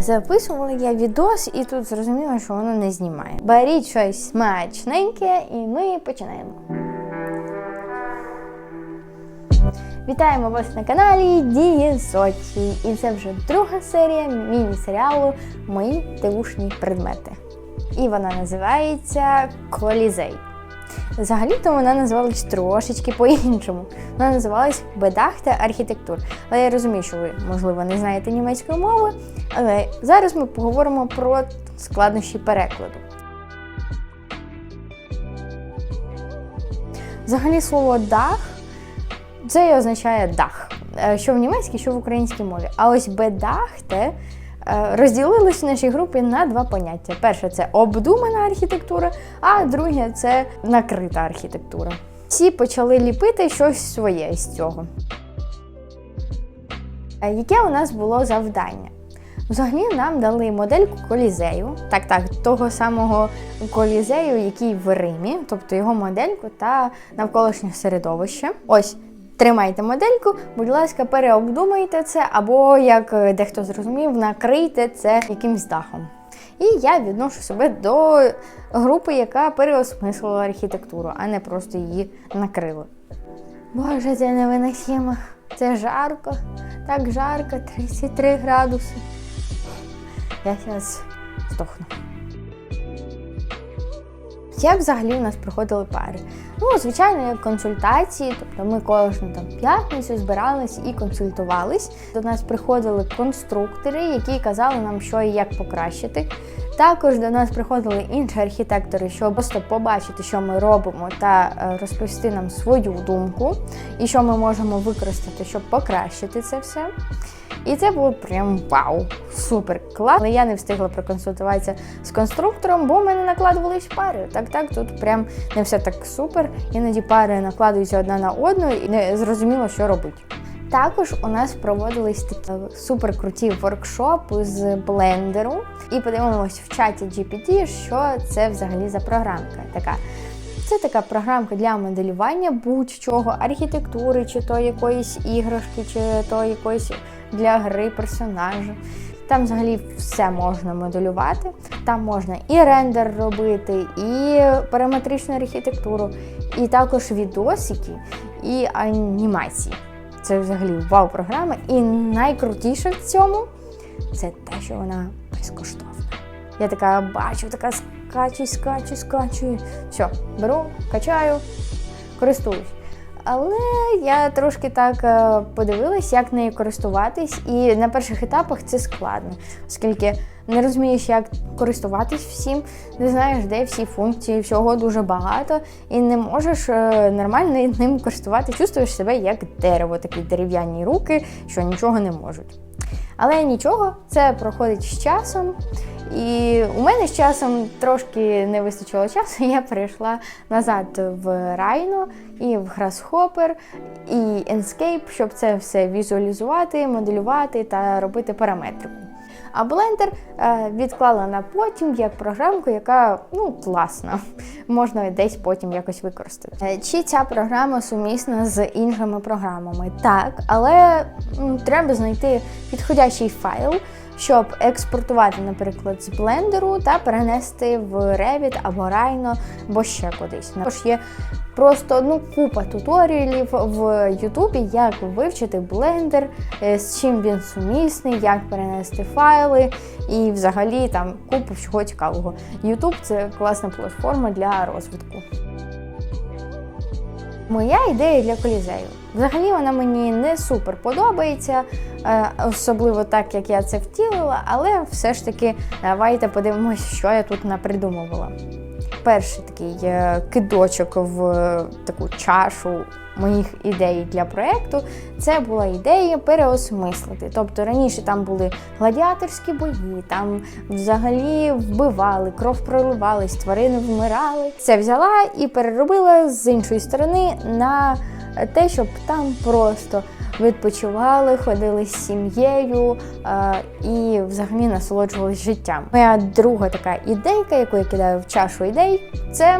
Записувала я відос і тут зрозуміла, що воно не знімає. Беріть щось смачненьке і ми починаємо. Вітаємо вас на каналі Дії Сочі. І це вже друга серія міні-серіалу Мої дивушні предмети. І вона називається Колізей. Взагалі-то вона називалась трошечки по-іншому. Вона називалась Бедахта архітектур. Але я розумію, що ви, можливо, не знаєте німецької мови. Але зараз ми поговоримо про складнощі перекладу. Взагалі слово дах це і означає дах, е, що в німецькій, що в українській мові. А ось бедахте розділились в нашій групі на два поняття. Перше це обдумана архітектура, а друге це накрита архітектура. Всі почали ліпити щось своє з цього. Е, Яке у нас було завдання? Взагалі нам дали модельку колізею, так, так, того самого колізею, який в Римі, тобто його модельку та навколишнє середовище. Ось тримайте модельку, будь ласка, переобдумайте це, або, як е, дехто зрозумів, накрийте це якимсь дахом. І я відношу себе до групи, яка переосмислила архітектуру, а не просто її накрила. Боже, це невиносимо. Це жарко, так жарко, 33 градуси. Я зараз здохну. Як взагалі у нас проходили пари? Ну, звичайно, як консультації, тобто ми кожну там п'ятницю збирались і консультувались. До нас приходили конструктори, які казали нам, що і як покращити. Також до нас приходили інші архітектори, щоб просто побачити, що ми робимо, та е, розповісти нам свою думку, і що ми можемо використати, щоб покращити це все. І це було прям вау, супер клас. Але я не встигла проконсультуватися з конструктором, бо в мене накладувались пари. Так, так, тут прям не все так супер. Іноді пари накладуються одна на одну і не зрозуміло, що робити. Також у нас проводились такі суперкруті воркшопи з блендеру. І подивимось в чаті GPT, що це взагалі за програмка така. Це така програмка для моделювання будь-чого, архітектури, чи то якоїсь іграшки, чи то якоїсь для гри персонажа. Там взагалі все можна моделювати. Там можна і рендер робити, і параметричну архітектуру, і також відосики, і анімації. Це взагалі вау-програма. І найкрутіше в цьому це те, що вона безкоштовна. Я така бачу, така скачу, скачу, скачу. Все, беру, качаю, користуюсь. Але я трошки так е, подивилась, як нею користуватись, і на перших етапах це складно, оскільки не розумієш, як користуватись всім, не знаєш, де всі функції, всього дуже багато, і не можеш е, нормально ним користуватися. Чувствуєш себе як дерево, такі дерев'яні руки, що нічого не можуть. Але нічого, це проходить з часом. І у мене з часом трошки не вистачило часу, я перейшла назад в Rhino і в Grasshopper, і Enscape, щоб це все візуалізувати, моделювати та робити параметрику. А Blender е, відклала на потім як програмку, яка ну, класна, можна десь потім якось використати. Е, Чи ця програма сумісна з іншими програмами? Так, але треба знайти підходящий файл щоб експортувати, наприклад, з блендеру та перенести в Revit або Rhino, або ще кудись. Також є просто ну, купа туторіалів в Ютубі, як вивчити блендер, е, з чим він сумісний, як перенести файли і взагалі там купу всього цікавого. Ютуб це класна платформа для розвитку. Моя ідея для колізею. Взагалі вона мені не супер подобається, е, особливо так, як я це втілила, але все ж таки давайте подивимось, що я тут напридумувала. Перший такий е, кидочок в таку чашу моїх ідей для проєкту це була ідея переосмислити. Тобто раніше там були гладіаторські бої, там взагалі вбивали, кров проливались, тварини вмирали. Це взяла і переробила з іншої сторони на те, щоб там просто відпочивали, ходили з сім'єю е, і взагалі насолоджувалися життям. Моя друга така ідейка, яку я кидаю в чашу ідей, це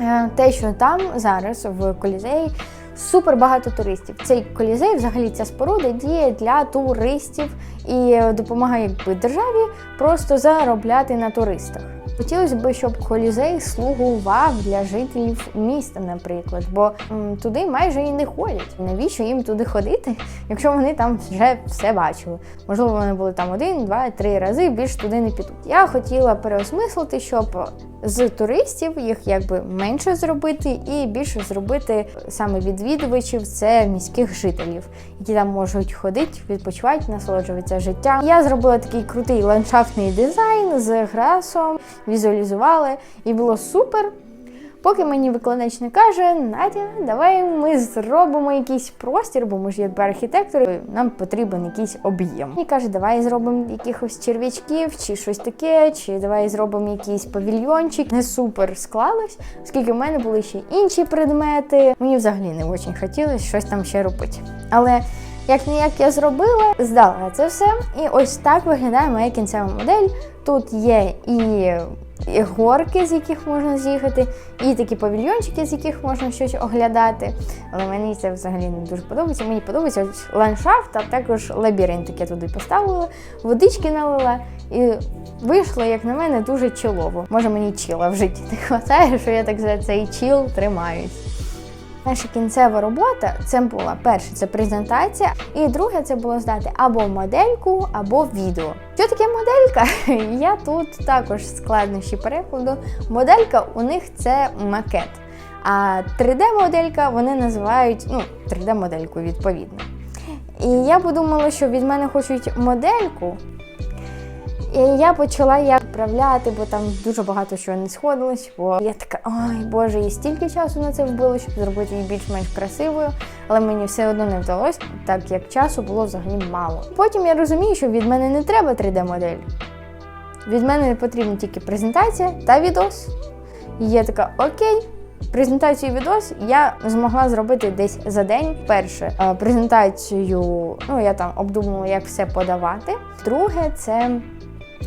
е, те, що там зараз в колізеї супер багато туристів. Цей колізей, взагалі, ця споруда діє для туристів і допомагає якби державі просто заробляти на туристах. Хотілося б, щоб колізей слугував для жителів міста, наприклад, бо м, туди майже і не ходять. Навіщо їм туди ходити, якщо вони там вже все бачили? Можливо, вони були там один, два, три рази більш туди не підуть. Я хотіла переосмислити, щоб з туристів їх якби менше зробити, і більше зробити саме відвідувачів це міських жителів, які там можуть ходити, відпочивати, насолоджуватися життям. Я зробила такий крутий ландшафтний дизайн з грасом, візуалізували, і було супер. Поки мені викладач не каже, Надя, давай ми зробимо якийсь простір, бо ми ж якби архітектори, нам потрібен якийсь об'єм. І каже, давай зробимо якихось черв'ячків чи щось таке, чи давай зробимо якийсь павільйончик. Не супер склалось, оскільки в мене були ще інші предмети. Мені взагалі не дуже хотілося щось там ще робити. Але як ніяк я зробила, здала це все. І ось так виглядає моя кінцева модель. Тут є і горки, з яких можна з'їхати, і такі павільйончики, з яких можна щось оглядати. Але мені це взагалі не дуже подобається. Мені подобається ландшафт, а також лабіринт, я туди поставила, водички налила. І вийшло, як на мене, дуже чолово. Може мені чіла в житті не вистачає, що я так за цей чіл тримаюсь. Наша кінцева робота це була перше, це презентація, і друге це було здати або модельку, або відео. Що таке моделька? Я тут також складнощі перекладу. Моделька у них це макет. А 3D-моделька вони називають ну, 3D-модельку відповідно. І я подумала, що від мене хочуть модельку. І я почала її відправляти, бо там дуже багато чого не сходилось. Бо я така, ой Боже, і стільки часу на це вбило, щоб зробити її більш-менш красивою, але мені все одно не вдалося, так як часу було взагалі мало. Потім я розумію, що від мене не треба 3D-модель. Від мене потрібна тільки презентація та відос. І я така, окей. Презентацію відос я змогла зробити десь за день. Перше е, презентацію, ну я там обдумувала, як все подавати. Друге, це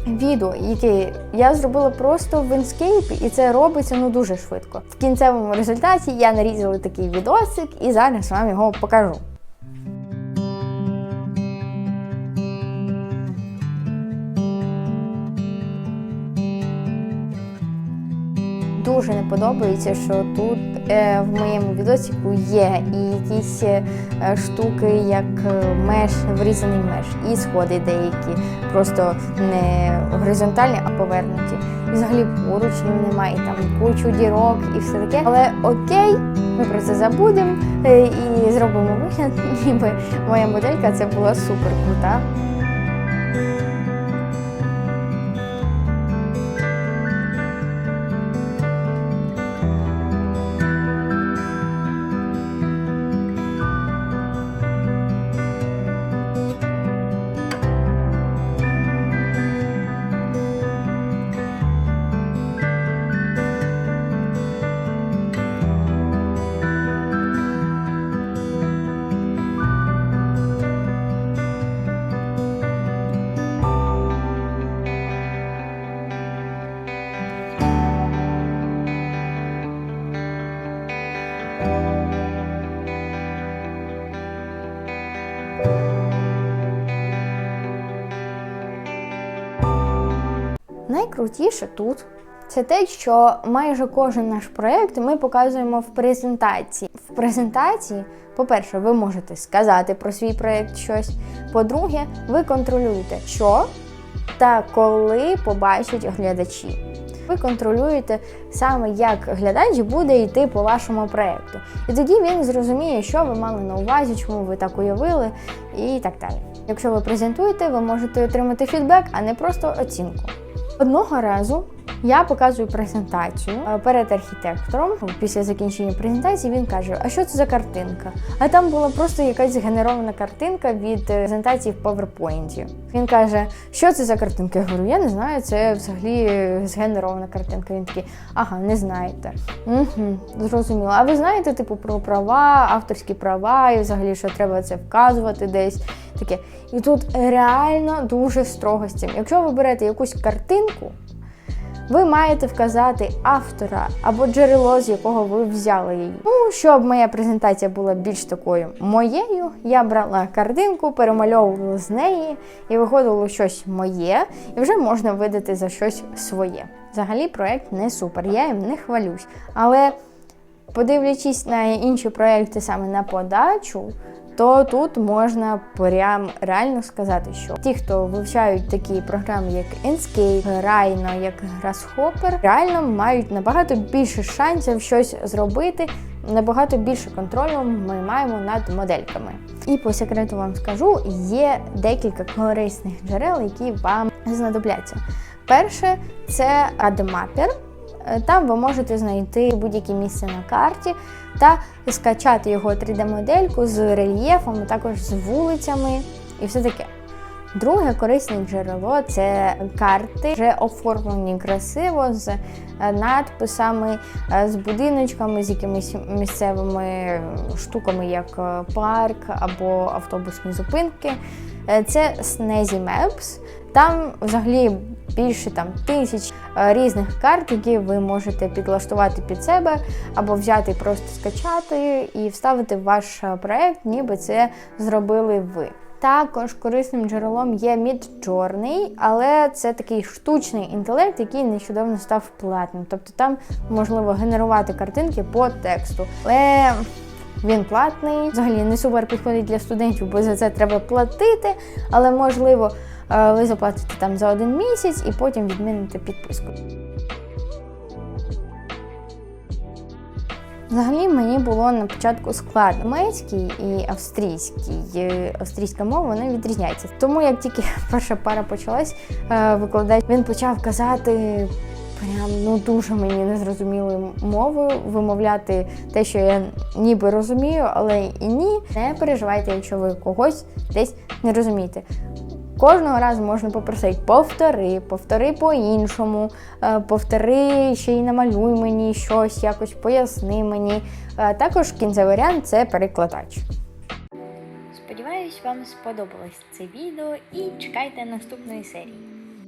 відео, яке я зробила просто в інскейпі, і це робиться ну дуже швидко. В кінцевому результаті я нарізала такий відосик і зараз вам його покажу. Дуже не подобається, що тут е, в моєму відосику є і якісь е, штуки, як е, меш, врізаний меш, і сходи деякі, просто не горизонтальні, а повернуті. І взагалі поручнів немає, і там кучу дірок і все таке. Але окей, ми про це забудемо е, і зробимо вигляд, ніби моя моделька це була супер крута. Найкрутіше тут це те, що майже кожен наш проєкт ми показуємо в презентації. В презентації, по-перше, ви можете сказати про свій проєкт щось. По-друге, ви контролюєте, що та коли побачать глядачі. Ви контролюєте саме, як глядач буде йти по вашому проєкту. І тоді він зрозуміє, що ви мали на увазі, чому ви так уявили, і так далі. Якщо ви презентуєте, ви можете отримати фідбек, а не просто оцінку. Одного разу я показую презентацію е, перед архітектором. Після закінчення презентації він каже: А що це за картинка? А там була просто якась згенерована картинка від е, презентації в PowerPoint. Він каже, що це за картинка? Я говорю, я не знаю, це взагалі е, згенерована картинка. Він такий, ага, не знаєте. Угу, Зрозуміло. А ви знаєте, типу, про права, авторські права, і взагалі, що треба це вказувати десь. Таке. І тут реально дуже строго з цим. Якщо ви берете якусь картинку, ви маєте вказати автора або джерело, з якого ви взяли її. Ну, щоб моя презентація була більш такою моєю, я брала картинку, перемальовувала з неї, і виходило щось моє, і вже можна видати за щось своє. Взагалі, проект не супер, я їм не хвалюсь. Але подивлячись на інші проекти саме на подачу, то тут можна прям реально сказати, що ті, хто вивчають такі програми, як Enscape, Rhino, як Grasshopper, реально мають набагато більше шансів щось зробити. Набагато більше контролю ми маємо над модельками. І по секрету вам скажу, є декілька корисних джерел, які вам знадобляться. Перше це AdMapper. Е, Там ви можете знайти будь-яке місце на карті та скачати його 3D-модельку з рельєфом, також з вулицями і все таке. Друге корисне джерело це карти, вже оформлені красиво з е, надписами, е, з будиночками, з якимись місцевими штуками, як парк або автобусні зупинки. Це Snazzy Maps. Там взагалі більше там тисяч е, різних карт, які ви можете підлаштувати під себе, або взяти, просто скачати і вставити в ваш е, проект, ніби це зробили ви. Також корисним джерелом є Midjourney, але це такий штучний інтелект, який нещодавно став платним. Тобто там можливо генерувати картинки по тексту. Але він платний, взагалі не супер підходить для студентів, бо за це треба платити. Але можливо, ви заплатите там за один місяць і потім відміните підписку. Взагалі мені було на початку складно. Німецький і австрійський. Е, Австрійська мова вона відрізняється. Тому як тільки перша пара почалась, е, викладач він почав казати. Прям ну дуже мені незрозумілою мовою вимовляти те, що я ніби розумію, але і ні. Не переживайте, якщо ви когось десь не розумієте. Кожного разу можна попросити повтори, повтори по-іншому, е, повтори ще й намалюй мені щось, якось поясни мені. Е, Також кінцевий варіант це перекладач. Сподіваюсь, вам сподобалось це відео і чекайте наступної серії.